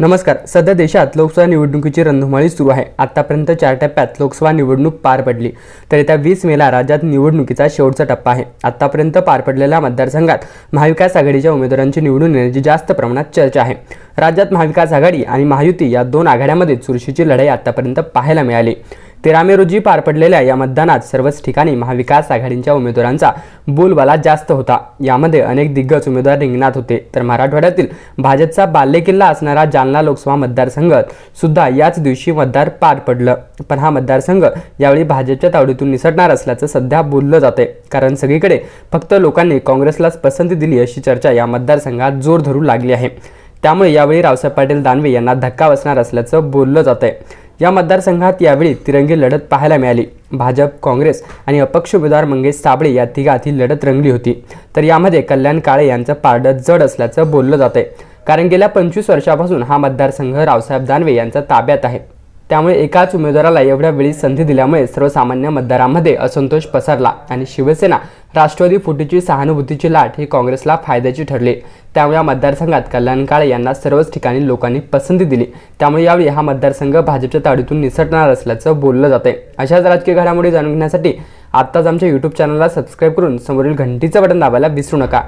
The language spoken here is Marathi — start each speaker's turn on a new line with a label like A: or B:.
A: नमस्कार. सध्या देशात लोकसभा निवडणुकीची रणधुमाळी सुरू आहे. आतापर्यंत चार टप्प्यात लोकसभा निवडणूक पार पडली. तर येत्या वीस मेला राज्यात निवडणुकीचा शेवटचा टप्पा आहे. आतापर्यंत पार पडलेल्या मतदारसंघात महाविकास आघाडीच्या उमेदवारांची निवडून येण्याची जास्त प्रमाणात चर्चा आहे. राज्यात महाविकास आघाडी आणि महायुती या दोन आघाड्यांमध्ये चुरशीची लढाई आतापर्यंत पाहायला मिळाली. तेरा मे रोजी पार पडलेल्या या मतदानात सर्वच ठिकाणी महाविकास आघाडीच्या उमेदवारांचा बोलबाला जास्त होता. यामध्ये अनेक दिग्गज उमेदवार रिंगणात होते. तर मराठवाड्यातील भाजपचा बालेकिल्ला असणारा जालना लोकसभा मतदारसंघ सुद्धा याच दिवशी मतदार पार पडलं. पण हा मतदारसंघ यावेळी भाजपच्या तावडीतून निसटणार असल्याचं सध्या बोललं जाते कारण सगळीकडे फक्त लोकांनी काँग्रेसलाच पसंती दिली अशी चर्चा या मतदारसंघात जोर धरू लागली आहे. त्यामुळे यावेळी रावसाहेब पाटील दानवे यांना धक्का बसणार असल्याचं बोललं जात आहे या मतदारसंघात यावेळी तिरंगी लढत पाहायला मिळाली. भाजप काँग्रेस आणि अपक्ष उमेदवार मंगेश साबळे या तिघात ही लढत रंगली होती. तर यामध्ये कल्याण काळे यांचं पारडं जड असल्याचं बोललं जात आहे कारण गेल्या पंचवीस वर्षापासून हा मतदारसंघ रावसाहेब दानवे यांच्या ताब्यात आहे. त्यामुळे एकाच उमेदवाराला एवढ्या वेळी संधी दिल्यामुळे सर्वसामान्य मतदारांमध्ये असंतोष पसरला आणि शिवसेना राष्ट्रवादी फुटीची सहानुभूतीची लाट ही काँग्रेसला फायद्याची ठरली. त्यामुळे या मतदारसंघात कल्याण काळे यांना सर्वच ठिकाणी लोकांनी पसंती दिली. त्यामुळे यावेळी हा मतदारसंघ भाजपच्या ताडीतून निसटणार असल्याचं बोललं जाते अशाच राजकीय घडामोडी जाणून घेण्यासाठी आत्ताच आमच्या यूट्यूब चॅनलला सबस्क्राईब करून समोरील घंटीचं बटन दाबायला विसरू नका.